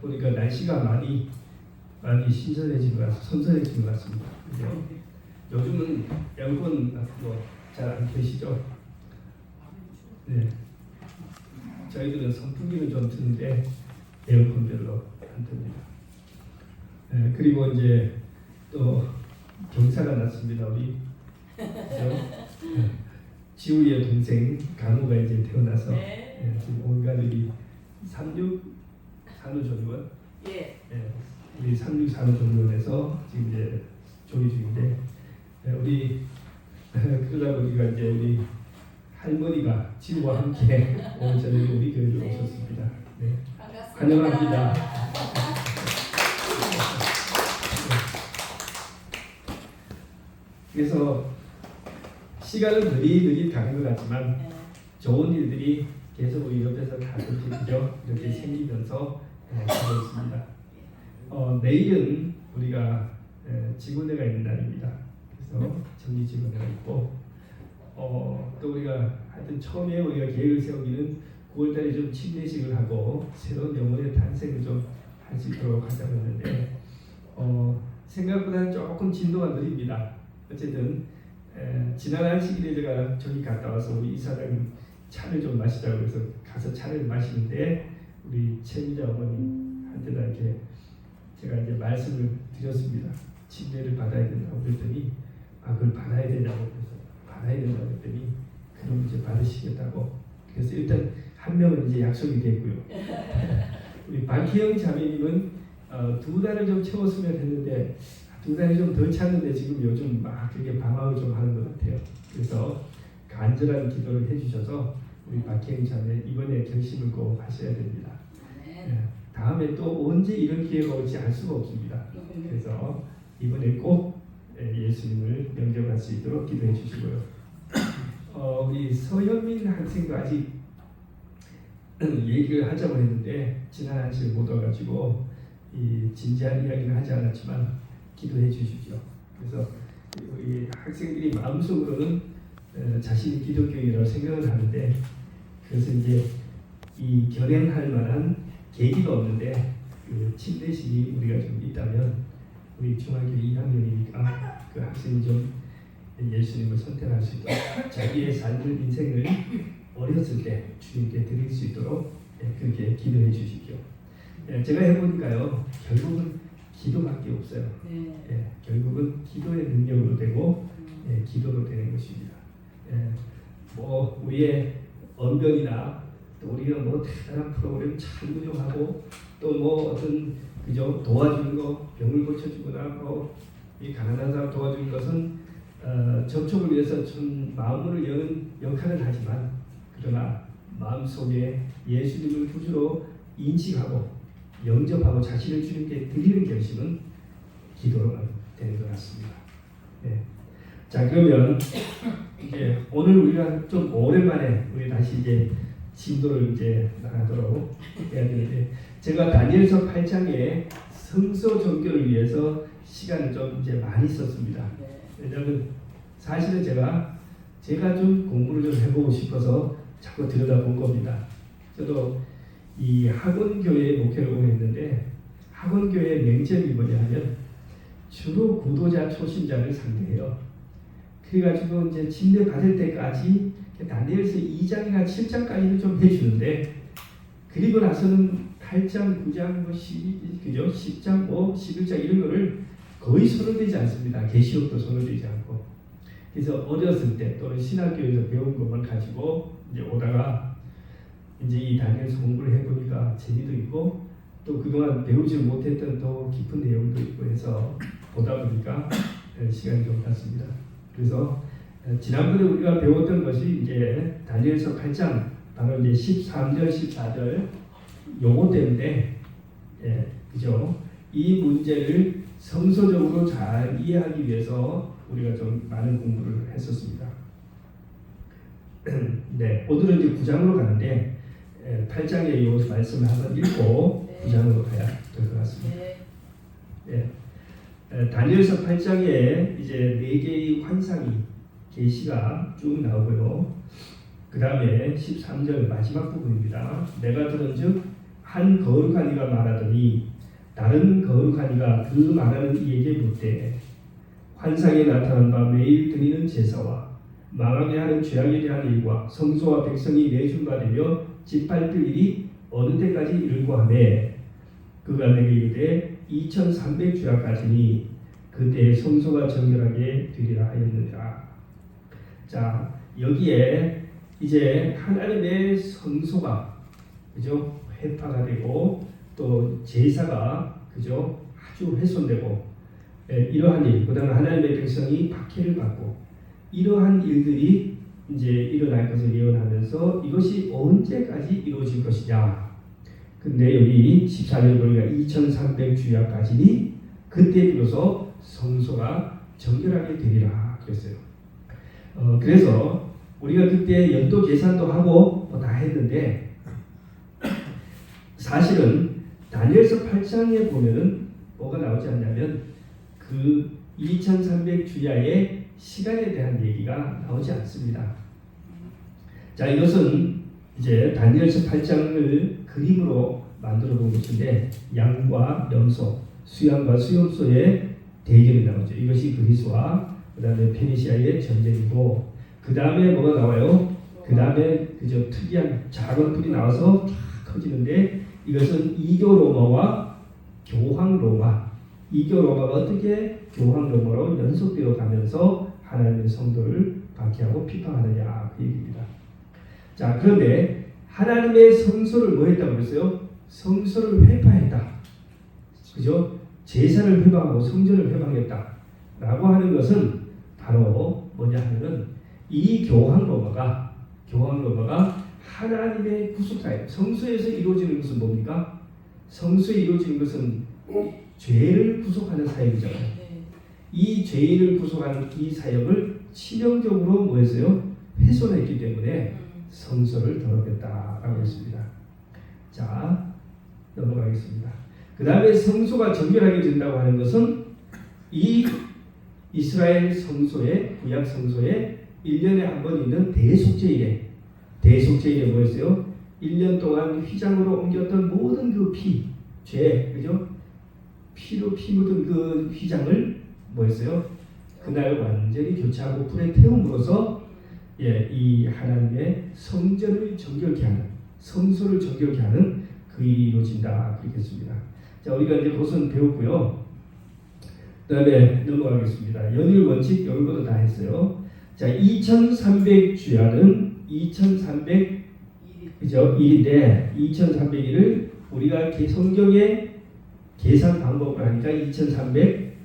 보니까 날씨가 많이 많이 신선해진 것 같, 선선해진 것 같습니다. 그죠? 요즘은 에어컨 뭐잘안 켜시죠? 네. 저희들은 선풍기는 좀 트는데 에어컨 별로 안 틉니다. 네, 그리고 이제 또 경사가 났습니다. 우리? 네. 지우의 동생 강우가 이제 태어나서 네. 예, 지금 온 가족이 36 산후조리원 예. 예, 우리 36 산후조리원에서 지금 이제 조리 중인데 예, 우리 그러다 보니까 이제 우리 할머니가 지우와 함께 오늘 저녁에 우리 교회로 네. 오셨습니다. 네. 반갑습니다. 환영합니다. 그래서 시간은 느릿느릿 가는 것 같지만 네. 좋은 일들이 계속 우리 옆에서 다 이렇게 네. 생기면서 어, 하고 있습니다. 어, 내일은 우리가 에, 직원회가 있는 날입니다. 그래서 정기 직원회가 있고 어, 또 우리가 하여튼 처음에 우리가 계획을 세우기는 9월달에 좀 침례식을 하고 새로운 영혼의 탄생을 좀 할 수 있도록 하자고 했는데 어, 생각보다는 조금 진도가 느립니다. 어쨌든 에, 지난 안식일에 제가 저기 갔다 와서 우리 이사장님 차를 좀 마시자고 해서 가서 차를 마시는데 우리 최미자 어머님한테다 이렇게 제가 이제 말씀을 드렸습니다. 침례를 받아야 된다고 그랬더니 아 그걸 받아야 되냐고 그래서 받아야 된다고 그랬더니 그럼 이제 받으시겠다고 그래서 일단 한 명은 이제 약속이 됐고요. 우리 박희영 자매님은 어, 두 달을 좀 채웠으면 했는데 두 달이 좀 덜 찼는데 지금 요즘 막 그게 방황을 좀 하는 것 같아요. 그래서 간절한 기도를 해주셔서 우리 박혜영 자매 이번에 결심을 꼭 하셔야 됩니다. 네. 예, 다음에 또 언제 이런 기회가 올지 알 수가 없습니다. 그래서 이번에 꼭 예, 예수님을 영접할 수 있도록 기도해 주시고요. 어, 우리 서현민 학생도 아직 얘기를 하자고 했는데 지난 한시를 못 와가지고 이 진지한 이야기는 하지 않았지만 기도해 주십시오. 그래서 이 학생들이 마음속으로는 어, 자신이 기독교인이라고 생각을 하는데 그래서 이제 이 결행할 만한 계기가 없는데 그 침례식이 우리가 좀 있다면 우리 중학교 2학년이니까 그 학생이 좀 예수님을 선택할 수 있도록 자기의 삶을 인생을 어렸을 때 주님께 드릴 수 있도록 예, 그렇게 기도해 주십시오. 예, 제가 해보니까요 결국은 기도밖에 없어요. 네. 예, 결국은 기도의 능력으로 되고 기도로 되는 것입니다. 예, 뭐 우리의 언변이나 또 우리가 뭐 대단한 프로그램 잘 운영하고 또 뭐 어떤 그죠 도와주는 거 병을 고쳐주거나 뭐이 가난한 사람 도와주는 것은 어, 접촉을 위해서 좀 마음을 여는 역할을 하지만 그러나 마음 속에 예수님을 구주로 인식하고 영접하고 자신을 주님께 드리는 결심은 기도로만 되는 것 같습니다. 네. 자 그러면 이제 오늘 우리가 좀 오랜만에 우리 다시 이제 진도를 이제 나가도록 해야 되는데 제가 다니엘서 8장에 성소 종교를 위해서 시간을 좀 이제 많이 썼습니다. 네. 왜냐하면 사실은 제가 제가 좀 공부를 좀 해보고 싶어서 자꾸 들여다본 겁니다. 저도 이 학원 교회에 목회를 오래 했는데 학원 교회의 맹점이 뭐냐 하면 주로 구도자 초신자를 상대해요. 그래가지고 이제 침례 받을 때까지 다니엘서 2장이나 7장까지는 좀 해주는데 그리고 나서는 8장, 9장, 뭐 12, 그죠? 10장, 뭐 11장 이런 거를 거의 대지 않습니다. 계시록도 대지 않고. 그래서 어렸을 때 또는 신학교에서 배운 것만 가지고 이제 오다가 이제 이 다니엘서 공부를 해보니까 재미도 있고 또 그동안 배우지 못했던 더 깊은 내용도 있고 해서 보다 보니까 시간이 좀 갔습니다. 그래서 지난번에 우리가 배웠던 것이 이제 다니엘서 8장 바로 이제 13절, 14절 요거 때문에 예, 그죠? 이 문제를 성서적으로 잘 이해하기 위해서 우리가 좀 많은 공부를 했었습니다. 네, 오늘은 이제 9장으로 가는데 8장의 이 말씀을 한번 읽고 네. 9장으로 가야 될 것 같습니다. 네. 다니엘서 8장에 이제 네 개의 환상이 계시가 쭉 나오고요. 그 다음에 13절 마지막 부분입니다. 내가 들은즉 한 거룩한 이가 말하더니 다른 거룩한 이가 그 말하는 이에게 묻되 환상에 나타난 바 매일 드리는 제사와 망하게 하는 죄악에 대한 일과 성소와 백성이 내준받으며 짓밟힐 일이 어느 때까지 이르고 하매 그가 내게 이르되 2300 주야까지니 그때 성소가 정결하게 되리라 하였느니라. 자 여기에 이제 하나님의 성소가 그죠? 회파가 되고 또 제사가 그죠? 아주 훼손되고 예, 이러한 일, 그다음에 하나님의 백성이 박해를 받고 이러한 일들이 이제 일어날 것을 예언하면서 이것이 언제까지 이루어질 것이냐. 근데 여기 14절 보니까 2300 주야까지니 그때 비로소 성소가 정결하게 되리라 그랬어요. 어, 그래서 우리가 그때 연도 계산도 하고 뭐 다 했는데 사실은 다니엘서 8장에 보면은 뭐가 나오지 않냐면 그 2300 주야의 시간에 대한 얘기가 나오지 않습니다. 자, 이것은 이제 다니엘서 8장을 그림으로 만들어 본 것인데 양과 염소, 수양과 수염소의 대결이 나오죠. 이것이 그리스와 그 다음에 페니시아의 전쟁이고 그 다음에 뭐가 나와요? 그 다음에 그저 특이한 작은 불이 나와서 쫙 커지는데 이것은 이교 로마와 교황 로마 이교 로마가 어떻게 교황 로마로 연속되어 가면서 하나님의 성도를 박해하고 비판하느냐 그 얘기입니다. 자 그런데 하나님의 성소를 뭐 했다고 그랬어요? 성소를 회파했다. 그죠? 제사를 회방하고 성전을 회방했다. 라고 하는 것은 바로 뭐냐 하면은 이 교황 로마가 교황 로마가 하나님의 구속사예요. 성소에서 이루어지는 것은 뭡니까? 성소에 이루어지는 것은 죄를 구속하는 사역이잖아요. 네. 이 죄인을 구속하는 이 사역을 치명적으로 뭐했어요? 훼손했기 때문에 음. 성소를 더럽혔다라고 했습니다. 자 넘어가겠습니다. 그 다음에 성소가 정결하게 된다고 하는 것은 이 이스라엘 성소에 구약 성소에 1년에 한 번 있는 대속제일에 대속제일에 뭐였어요? 1년 동안 휘장으로 옮겼던 모든 그 피, 죄, 그죠? 피로 피 묻은 그 휘장을 뭐였어요? 그날 완전히 교체하고 불에 태움으로써 예, 이 하나님의 성전을 정결케 하는 성소를 정결케 하는 그 일이 이루어진다 그렇겠습니다. 자 우리가 이제 그것은 배웠고요. 그다음에 넘어가겠습니다. 연일 원칙 것도 다 했어요. 자 2,300 주야는 2,300 일이 그죠 일인데 2,300일을 우리가 개- 성경의 계산 방법을 하니까 2,300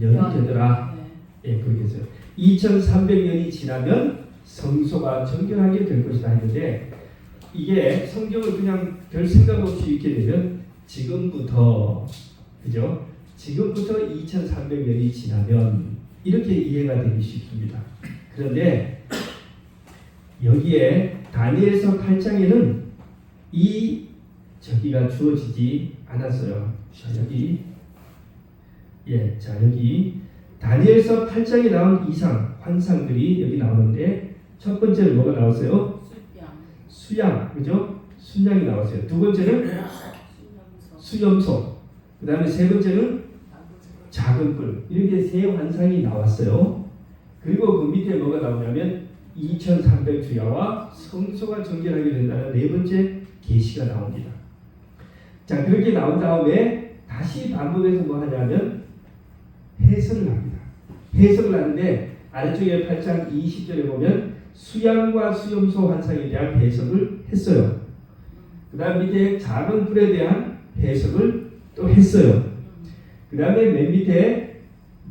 년이 되더라. 네. 예, 그러겠어요. 2300년이 지나면 성소가 정결하게 될 것이다 했는데 이게 성경을 그냥 별 생각 없이 읽게 되면 지금부터 그죠? 지금부터 2300년이 지나면 이렇게 이해가 되기 쉽습니다. 그런데 여기에 다니엘서 8장에는 이 저기가 주어지지 않았어요. 자, 여기 예, 자 여기 다니엘서 8장에 나온 이상 환상들이 여기 나오는데 첫 번째는 뭐가 나왔어요? 수양, 그죠? 수양이 나왔어요. 두 번째는 수염소. 그 다음에 세 번째는 작은 작은 뿔. 이렇게 세 환상이 나왔어요. 그리고 그 밑에 뭐가 나오냐면 2300 주야와 성소가 정결하게 된다는 네 번째 계시가 나옵니다. 자, 그렇게 나온 다음에 다시 반복해서 뭐 하냐면 해설을 합니다. 해석을 하는데 아래쪽에 8장 20절에 보면 수양과 수염소 환상에 대한 해석을 했어요. 그 다음 밑에 작은 뿔에 대한 해석을 또 했어요. 그 다음에 맨 밑에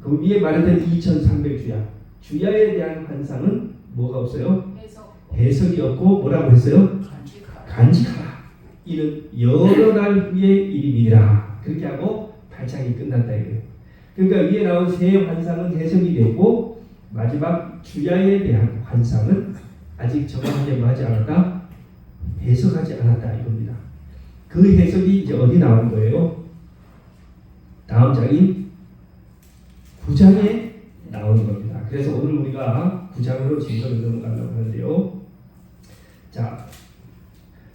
그 위에 말했던 2300주야. 주야에 대한 환상은 뭐가 없어요? 해석 해석이 없고 뭐라고 했어요? 간직하 간직하라. 이는 여러 날 후의 일임이라. 그렇게 하고 8장이 끝났다 이거예요. 그러니까 위에 나온 세 환상은 해석이 되고 마지막 주야에 대한 환상은 아직 정확하게 뭐 하지 않았다? 해석하지 않았다 이겁니다. 그 해석이 이제 어디 나온 거예요? 다음 장인 9장에 나오는 겁니다. 그래서 오늘 우리가 9장으로 진도를 넘어가려고 하는데요. 자,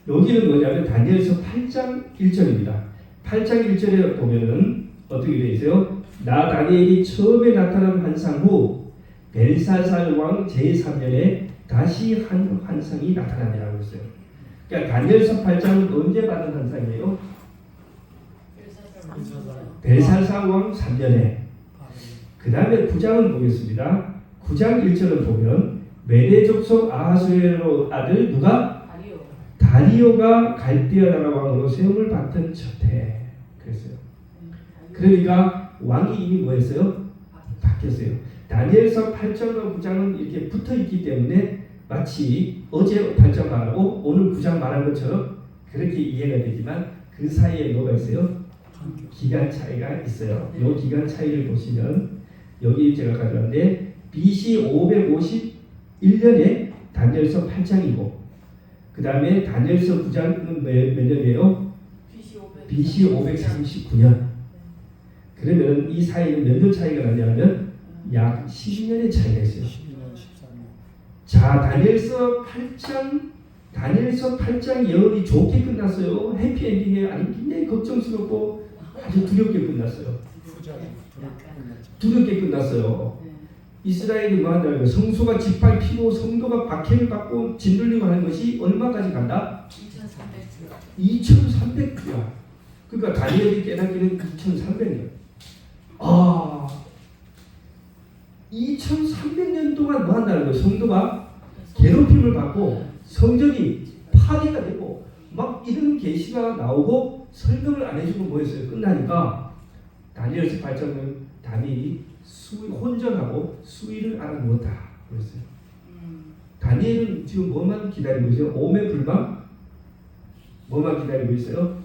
여기는 뭐냐면 다니엘서 8장 1절입니다. 8장 1절에 보면은 어떻게 되어 있어요? 나 다니엘이 처음에 나타난 환상 후 벨사살 왕 제3년에 다시 한 환상이 나타나니라고 했어요. 그러니까 다니엘서 8장은 언제 받은 환상이에요? 벨사살 왕 3년에 그 다음에 9장을 보겠습니다. 9장 1절을 보면 메대 족속 아하수에로 아들 누가 다리요. 다리오가 갈대아 나라 왕으로 세움을 받던 첫해 그랬어요. 그러니까 왕이 이미 뭐했어요? 바뀌었어요. 다니엘서 8장과 9장은 이렇게 붙어 있기 때문에 마치 어제 8장 말하고 오늘 9장 말한 것처럼 그렇게 이해가 되지만 그 사이에 뭐가 있어요? 기간 차이가 있어요. 이 기간 차이를 보시면 여기 제가 가져왔는데 BC 551년에 다니엘서 8장이고 그 다음에 다니엘서 9장은 몇, 몇 년이에요? BC 539년. 그러면 이 사이는 몇년 차이가 나냐면 약 12년의 차이가 있어요. 12년 13년 자, 다니엘서 8장 다니엘서 8장 예언이 좋게 끝났어요. 해피엔딩에 아니 굉장히 걱정스럽고 아주 두렵게 끝났어요. 두렵게 끝났어요. 이스라엘이 뭐 한다는 거예요? 성소가 짓밟히고 성도가 박해를 받고 짓눌리고 하는 것이 얼마까지 간다? 2300주야. 그러니까 다니엘이 깨닫기는 2300년. 아, 2300년 동안 뭐 한다는 거예요? 성도가 괴롭힘을 받고 성전이 파괴가 되고 막 이런 계시가 나오고 설명을 안 해주고 뭐했어요? 끝나니까 다니엘서 발전은 다니엘이 수, 혼전하고 수위를 알아누었다 그랬어요. 다니엘은 지금 뭐만 기다리고 있어요? 오매 불망? 뭐만 기다리고 있어요?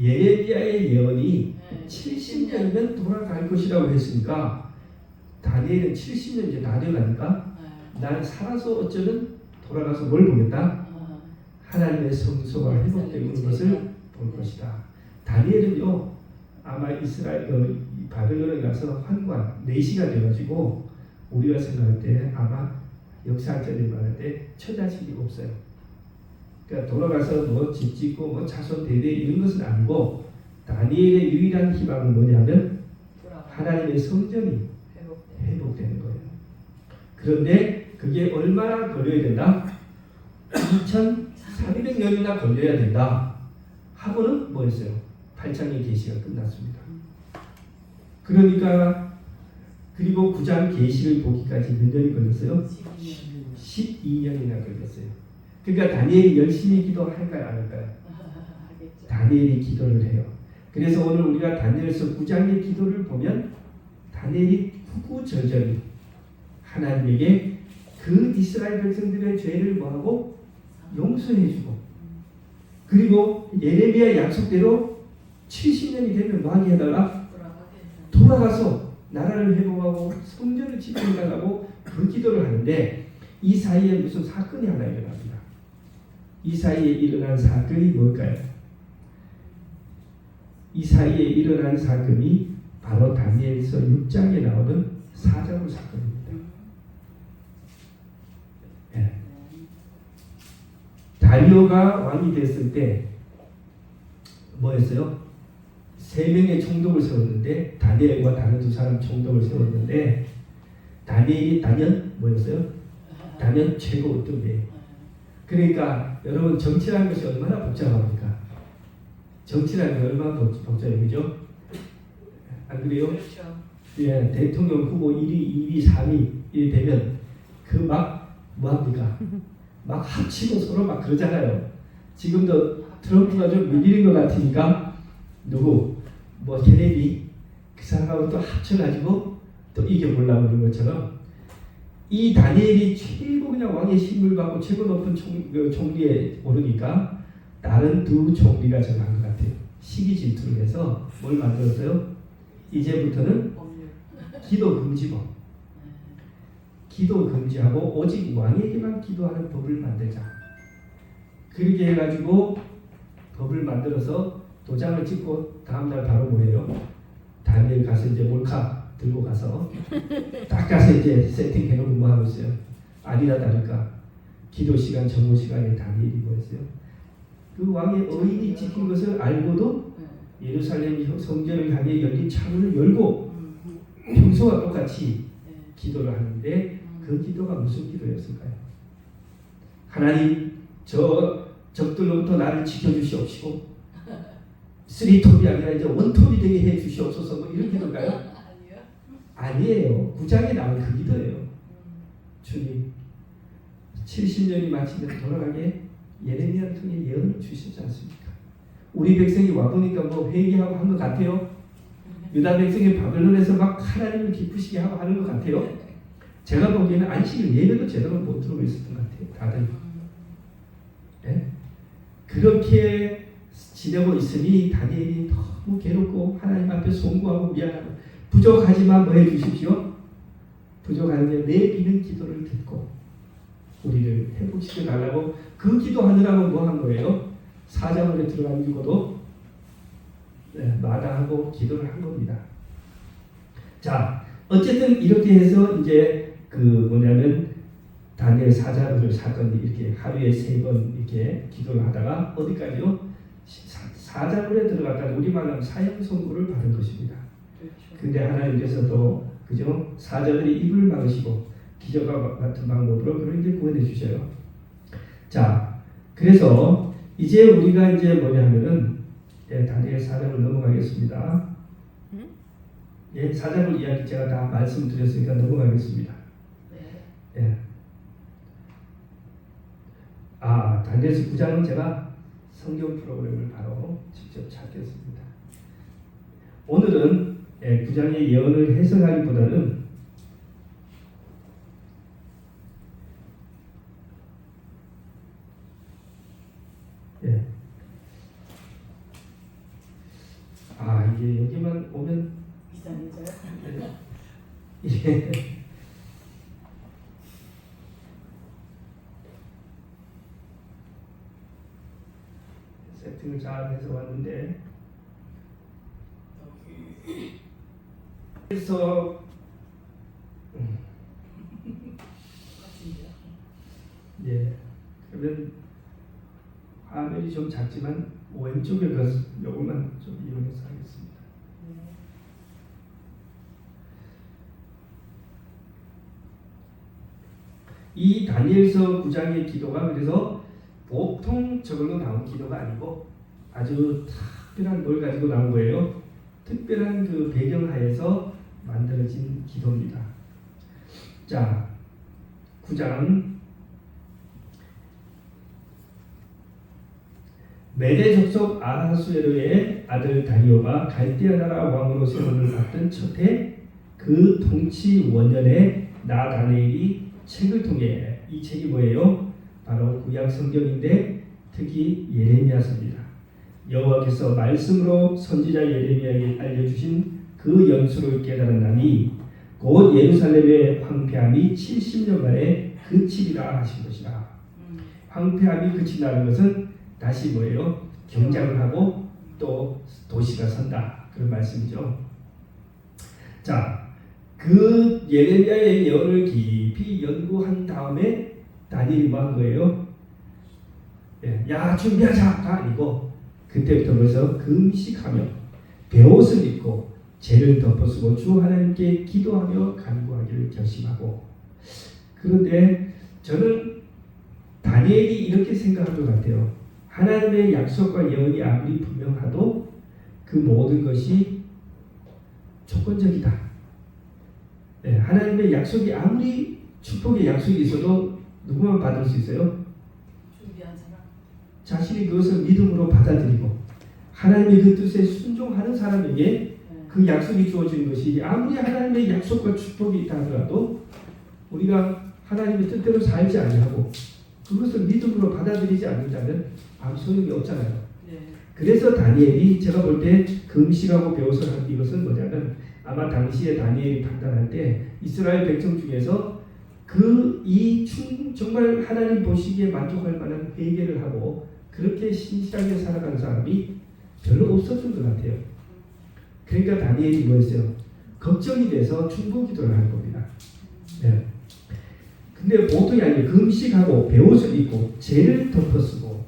예레미야의 예언이 70년이면 돌아갈 것이라고 했으니까 다니엘은 70년 이제 다 돼가니까 난 살아서 어쩌면 돌아가서 뭘 보겠다? 하나님의 성소가 회복되는 것을 볼 것이다. 다니엘은요 아마 이스라엘 어, 이 바벨론에 가서 환관 4시가 돼가지고 우리가 생각할 때 아마 역사학자들이 말할 때 처자식이 없어요. 그러니까 돌아가서 뭐 집 짓고 뭐 자손 대대 이런 것은 아니고 다니엘의 유일한 희망은 뭐냐면 하나님의 성전이 회복되는 거예요. 그런데 그게 얼마나 걸려야 된다? 2,300년이나 걸려야 된다. 하고는 뭐였어요? 8장의 계시가 끝났습니다. 그러니까 그리고 9장 계시를 보기까지 몇 년이 걸렸어요? 12년 12년이나 걸렸어요. 그러니까 다니엘이 열심히 기도할까요, 안 할까요? 다니엘이 기도를 해요. 그래서 오늘 우리가 다니엘서 9장의 기도를 보면 다니엘이 후구절절히 하나님에게 그 이스라엘 백성들의 죄를 뭐하고 용서해주고 그리고 예레미야 약속대로 70년이 되면 왕이 해달라 돌아가서 나라를 회복하고 성전을 지켜나가고 그 기도를 하는데 이 사이에 무슨 사건이 하나 일어납니다. 이 사이에 일어난 사건이 뭘까요? 이 사이에 일어난 사건이 바로 다니엘서 6장에 나오는 사자굴 사건입니다. 예. 다리오가 왕이 됐을 때 뭐였어요? 세 명의 총독을 세웠는데 다니엘과 다른 두 사람 총독을 세웠는데 다니엘이 단연 뭐였어요? 단연 최고 으뜸이에요. 그러니까 여러분 정치라는 것이 얼마나 복잡합니까? 정치라는 게 얼마나 복- 복잡해요, 그죠? 안 그래요? 예, 대통령 후보 1위, 2위, 3위 이 되면 그 막 뭐합니까? 막 합치고 서로 막 그러잖아요. 지금도 트럼프가 좀 밀리는 것 같으니까 누구 뭐 케네디 그 사람하고 또 합쳐가지고 또 이겨보려고 그런 것처럼 이 다니엘이 최고 그냥 왕의 신물 받고 최고 높은 총, 그 총리에 오르니까 다른 두 총리가 같아요. 시기 질투를 해서 뭘 만들었어요? 이제부터는 기도 금지법. 기도 금지하고 오직 왕에게만 기도하는 법을 만들자. 그렇게 해가지고 법을 만들어서 도장을 찍고 다음날 바로 뭐예요? 다니엘 가서 이제 몰카 들고 가서 딱 가서 이제 세팅해놓고 뭐 하고 있어요? 아니나 다를까 기도 시간, 정오 시간에 다니엘이 뭐였어요? 그 왕의 어인이 찍힌 것을 알고도 네. 예루살렘 성전을 향해 열린 창문을 열고 음. 평소와 똑같이 네. 기도를 하는데 음. 그 기도가 무슨 기도였을까요? 하나님 저 적들로부터 나를 지켜주시옵시고 쓰리톱이 아니라 이제 원톱이 되게 해 주시옵소서 뭐 이런 기도인가요? 아니에요. 구장에 나온 그 기도예요. 음. 주님 70년이 마치면 돌아가게 예레미야 통해 예언을 주시지 않습니까? 우리 백성이 와보니까 뭐 회개하고 한 것 같아요. 유다 백성이 바벨론에서 막 하나님을 기쁘시게 하고 하는 것 같아요. 제가 보기에는 안식일 예배도 제대로 못 들어오고 있었던 것 같아요. 다들 음. 예? 그렇게 지내고 있으니 다니엘이 너무 괴롭고 하나님 앞에 송구하고 미안하고 부족하지만 뭐 해주십시오? 부족한데 내 비는 기도를 듣고 우리를 회복시켜 달라고 그 기도하느라고 뭐 한 거예요? 사자문에 들어가지고도 네, 마다하고 기도를 한 겁니다. 자, 어쨌든 이렇게 해서 이제 그 뭐냐면 다니엘 사자들 사건이 이렇게 하루에 세 번 이렇게 기도를 하다가 어디까지요? 사- 사자굴에 들어갔다 우리말로 하면 사형 선고를 받은 것입니다. 그렇죠. 근데 하나님께서도 그죠 사자들이 입을 막으시고 기적과 같은 방법으로 이제 구원해 주셔요. 자, 그래서 이제 우리가 이제 뭐냐면은 예, 다니엘 사장을 넘어가겠습니다. 예, 사장을 이야기 제가 다 말씀드렸으니까 넘어가겠습니다. 네. 예. 아, 다니엘서 9장은 제가 성경 프로그램을 바로 직접 찾겠습니다. 오늘은 예, 9장의 예언을 해석하기보다는 예. 아, 이게 여기만 오면 이상해져요. 예. 세팅을 잘 해서 왔는데 그래서. 예 그러면 화면이 좀 작지만 왼쪽에 그 요것만 좀 이용해서 하겠습니다. 네. 이 다니엘서 9장의 기도가 그래서 보통 저걸로 나온 기도가 아니고 아주 특별한 걸 가지고 나온 거예요. 특별한 그 배경 하에서 만들어진 기도입니다. 자, 9장 메대 족속 아하수에르의 아들 다리오가 갈대아 나라 왕으로 세원을 받던 첫해 그 통치 원년에 나 다니엘이 책을 통해 이 책이 뭐예요? 바로 구약 성경인데 특히 예레미야서입니다. 여호와께서 말씀으로 선지자 예레미야에게 알려주신 그 연수를 깨달았나니 곧 예루살렘의 황폐함이 70년 만에 그치리라 하신 것이라. 음. 황폐함이 그친다는 것은 다시 뭐예요? 경작을 하고 또 도시가 선다 그런 말씀이죠. 자, 그 예레미야의 예언을 깊이 연구한 다음에 다니엘이 뭐한 거예요? 예, 야 준비하자가 아니고 그때부터 벌써 금식하며 베옷을 입고 죄를 덮어쓰고 주 하나님께 기도하며 간구하기를 결심하고 그런데 저는 다니엘이 이렇게 생각한 것 같아요. 하나님의 약속과 예언이 아무리 분명하도 그 모든 것이 조건적이다. 네, 하나님의 약속이 아무리 축복의 약속이 있어도 누구만 받을 수 있어요? 자신이 그것을 믿음으로 받아들이고 하나님의 그 뜻에 순종하는 사람에게 네. 그 약속이 주어지는 것이 아무리 하나님의 약속과 축복이 있다 하더라도 우리가 하나님의 뜻대로 살지 아니하고 그것을 믿음으로 받아들이지 않는다면 아무 소용이 없잖아요. 네. 그래서 다니엘이 제가 볼 때 금식하고 배옷을 한 이것은 뭐냐면 아마 당시에 다니엘이 판단할 때 이스라엘 백성 중에서 그 이 정말 하나님 보시기에 만족할 만한 회개를 하고 그렇게 신실하게 살아가는 사람이 별로 없었던 것 같아요. 그러니까 다니엘이 뭐였어요? 걱정이 돼서 중보기도를 하는 겁니다. 네. 근데 보통이 아니에요. 금식하고 배옷을 입고 죄를 덮어쓰고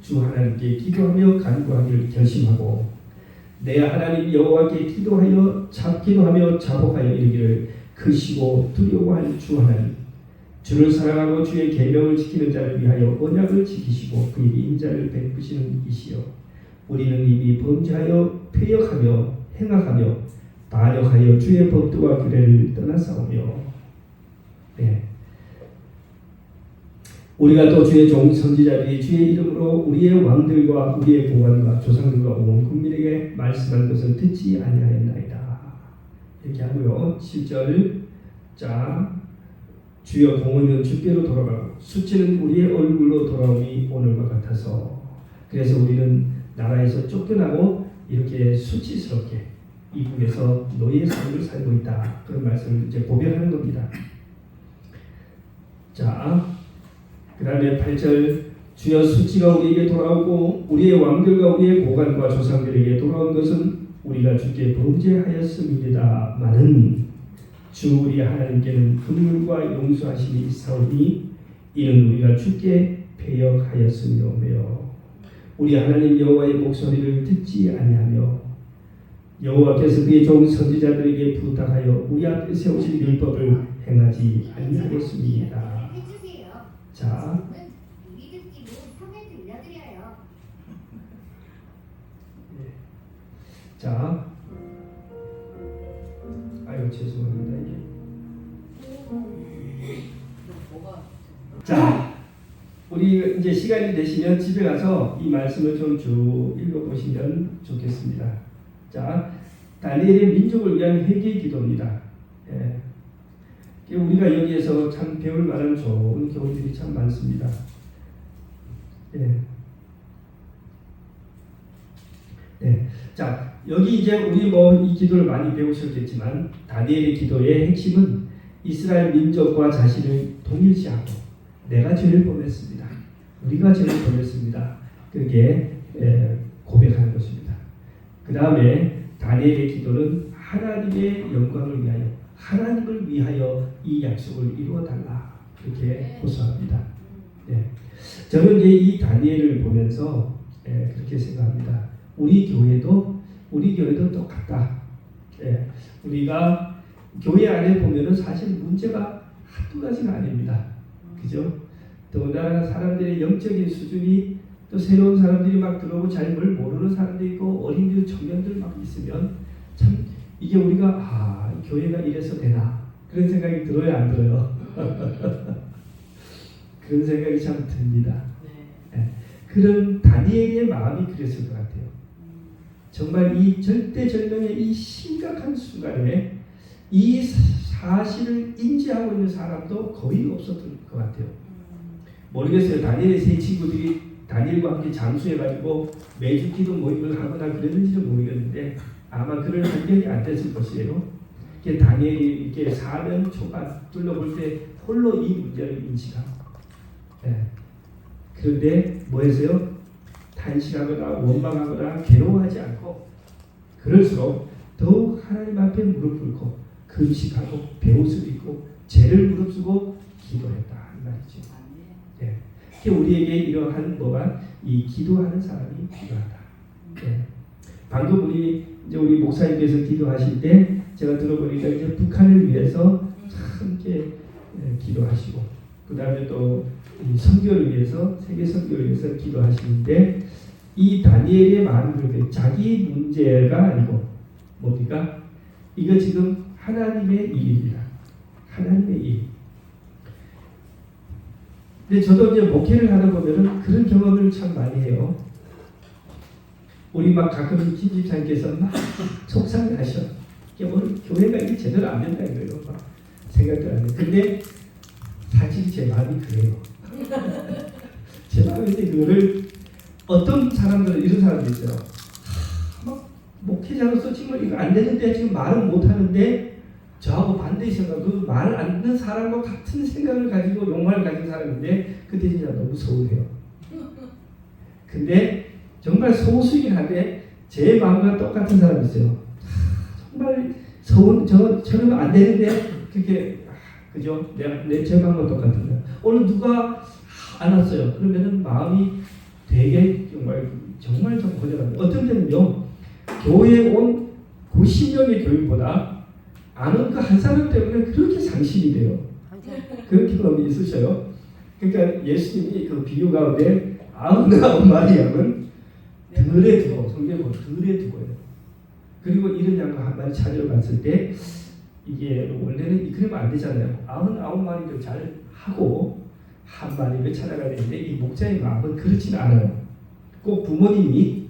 주 하나님께 기도하며 간구하기를 결심하고 내 하나님 여호와께 기도하여 잡 기도하며 자복하여 이르기를 크시고 두려워할 주 하나님 주를 사랑하고 주의 계명을 지키는 자를 위하여 언약을 지키시고 그의 인자를 베푸시는 이시여 우리는 이미 범죄하여 폐역하며 행악하며 반역하여 주의 법도와 규례를 떠나싸우며 네. 우리가 또 주의 종 선지자들이 주의 이름으로 우리의 왕들과 우리의 고관과 조상들과 온 국민에게 말씀한 것을 듣지 아니하였나이다. 이렇게 하고요. 7절 자 주여 공의는 주께로 돌아가고 수치는 우리의 얼굴로 돌아오니 오늘과 같아서 그래서 우리는 나라에서 쫓겨나고 이렇게 수치스럽게 이국에서 노예의 삶을 살고 있다. 그런 말씀을 이제 고백하는 겁니다. 자, 그 다음에 8절 주여 수치가 우리에게 돌아오고 우리의 왕들과 우리의 고관과 조상들에게 돌아온 것은 우리가 주께 범죄하였음이니다마는 주 우리 하나님께는 긍휼과 용서하심이 있사오니 이는 우리가 주께 배역하였으며며 우리 하나님 여호와의 목소리를 듣지 아니하며 여호와께서 그의 종 선지자들에게 부탁하여 우리 앞에 세우신 율법을 행하지 아니하였습니다. 자, 우리 들려드려요. 자, 아유 죄송합니다. 이게. 자, 우리 이제 시간이 되시면 집에 가서 이 말씀을 좀 쭉 읽어보시면 좋겠습니다. 자, 다니엘의 민족을 위한 회개 기도입니다. 예. 우리가 여기에서 참 배울 만한 좋은 교훈들이 참 많습니다. 예. 네. 자, 여기 이제 우리 뭐 이 기도를 많이 배우셨겠지만 다니엘의 기도의 핵심은 이스라엘 민족과 자신을 동일시하고 내가 죄를 범했습니다. 우리가 죄를 범했습니다. 그게 에, 고백하는 것입니다. 그 다음에 다니엘의 기도는 하나님의 영광을 위하여 하나님을 위하여 이 약속을 이루어 달라 그렇게 호소합니다. 네. 저는 이제 이 다니엘을 보면서 에, 그렇게 생각합니다. 우리 교회도 우리 교회도 똑같다. 예, 우리가 교회 안에 보면은 사실 문제가 한두 가지가 아닙니다. 그죠? 더군다나 사람들의 영적인 수준이 또 새로운 사람들이 막 들어오고 잘 뭘 모르는 사람도 있고 어린이들 청년들 막 있으면 참 이게 우리가 아 교회가 이래서 되나 그런 생각이 들어요 안 들어요? 그런 생각이 참 듭니다. 네. 그런 다니엘의 마음이 그랬을 것 같아요. 정말 이 절대절명의 이 심각한 순간에 이 사실을 인지하고 있는 사람도 거의 없었던 것 같아요. 모르겠어요. 다니엘의 세 친구들이 다니엘과 함께 잠수해가지고 매주 기도 모임을 하거나 그랬는지는 모르겠는데 아마 그럴 환경이 안 됐을 것이에요. 이게 다니엘이 이렇게 사면 초반 둘러볼 때 홀로 이 문제를 인식하고 예. 그런데 뭐 했어요? 탄식하거나 원망하거나 괴로워하지 않고 그럴수록 더욱 하나님 앞에 무릎 꿇고 금식하고 배옷을 입고 죄를 무릅쓰고 기도했다 이 말이죠. 특히 우리에게 이러한 뭐가 이 기도하는 사람이 필요하다. 예. 방금 우리 이제 우리 목사님께서 기도하실 때 제가 들어보니까 이제 북한을 위해서 참 이렇게 예, 기도하시고 그 다음에 또이 선교를 위해서 세계 선교를 위해서 기도하시는데 이 다니엘의 마음은 그렇게 자기 문제가 아니고 뭡니까? 이거 지금 하나님의 일입니다. 하나님의 일. 근데 저도 이제 목회를 하다 보면은 그런 경험을 참 많이 해요. 우리 막 가끔 김집사님께서 막 속상해하셔. 이게 뭐 교회가 이게 제대로 안 된다 이거예요. 막 생각도 안 해. 근데 사실 제 마음이 그래요. 제 마음인데 그거를 어떤 사람들은 이런 사람들 있어요. 하, 막 목회자로서 지금 이거 안 되는데 지금 말을 못 하는데 저하고 반대의 생각, 그말 안 듣는 사람과 같은 생각을 가지고 욕망을 가진 사람인데 그때 진짜 너무 서운해요. 근데 정말 소수이긴 한데 제 마음과 똑같은 사람이 있어요. 하, 정말 서운, 저, 저는 안 되는데 그렇게 아, 그죠? 내가 내제 마음과 똑같은 거예요. 오늘 누가 안 왔어요. 그러면은 마음이 되게 정말 정말 좀 고전합니다. 어떤 때는요 교회에 온 90명의 교인보다 아는 그 한 사람 때문에 그렇게 상심이 돼요. 그런 경험이 있으셔요. 그러니까 예수님이 그 비유 가운데 아흔아홉 마리 양은 들에 두고 성경에 들에 두고요. 그리고 이런 양과 한 마리 찾으러 갔을 때 이게 원래는 그러면 안 되잖아요. 아흔 아홉 마리를 잘 하고 한 마리를 찾아가야 되는데 이 목자의 마음은 그렇지는 않아요. 꼭 부모님이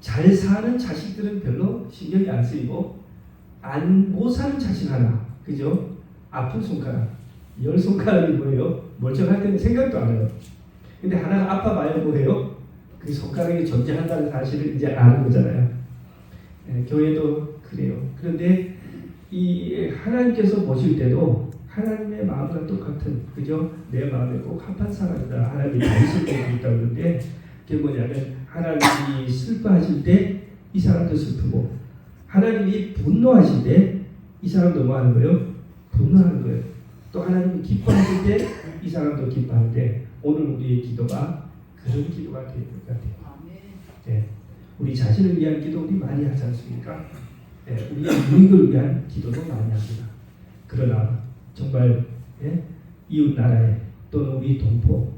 잘 사는 자식들은 별로 신경이 안 쓰이고 안 못 사는 자식 하나 그죠? 아픈 손가락 열 손가락이 뭐예요? 멀쩡할 때는 생각도 안 해요. 근데 하나가 아파봐야 뭐예요? 그 손가락이 존재한다는 사실을 이제 아는 거잖아요. 예, 교회도 그래요. 그런데 이 하나님께서 보실 때도 하나님의 마음과 똑같은 그죠? 내 마음에 꼭 합한 사람이다. 하나님이 다 있을 때도 있다고 그러는데 그게 뭐냐면 하나님이 슬퍼하실 때 이 사람도 슬프고 하나님이 분노하실 때 이 사람도 뭐 하는 거예요? 분노하는 거예요. 또 하나님이 기뻐하실 때 이 사람도 기뻐하는데 오늘 우리의 기도가 그런 기도가 되는 것 같아요. 아멘. 우리 자신을 위한 기도 우리 많이 하지 않습니까? 예, 우리의 유익을 위한 기도도 많이 합니다. 그러나 정말 예, 이웃 나라에 또는 우리 동포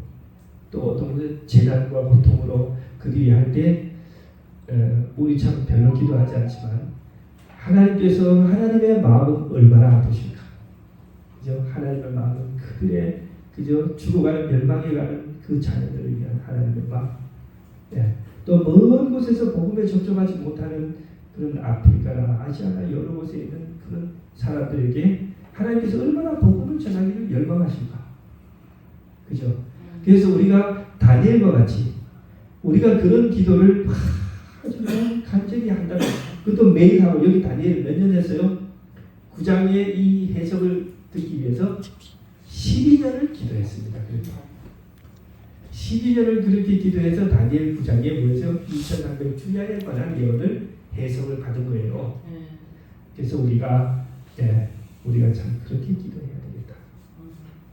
또 어떤 재난과 고통으로 그들이 할 때 우리 참 별로 기도하지 않지만 하나님께서 하나님의 마음은 얼마나 아프실까? 그죠? 하나님의 마음은 그들의 그저 죽어가는 멸망해가는 그 자녀들을 위한 하나님의 마음. 예. 또먼 곳에서 복음에 접촉하지 못하는 그런 아프리카나 아시아나 여러 곳에 있는 그런 사람들에게 하나님께서 얼마나 복음을 전하기를 열망하실까? 그죠? 그래서 우리가 다니엘과 같이 우리가 그런 기도를 막 아주 간절히 한다면 그것도 매일 하고 여기 다니엘 몇 년 했어요? 9장의 이 해석을 듣기 위해서 12년을 기도했습니다. 그렇게. 12년을 그렇게 기도해서 다니엘 9장에 모여서 2,300 주야에 관한 예언을 해석을 받은 거예요. 네. 그래서 우리가 예, 우리가 참 그렇게 기도해야 되겠다.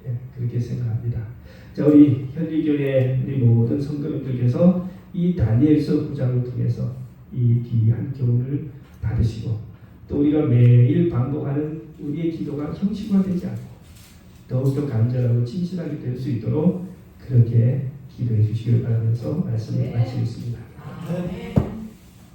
예, 그렇게 생각합니다. 자, 우리 현리교회 우리 모든 성도님들께서 이 다니엘서 9장을 통해서 이 귀한 교훈을 받으시고 또 우리가 매일 반복하는 우리의 기도가 형식화되지 않고 더욱더 간절하고 진실하게 될 수 있도록 그렇게 기도해 주시길 바라면서 말씀을 네. 마치겠습니다. 아멘.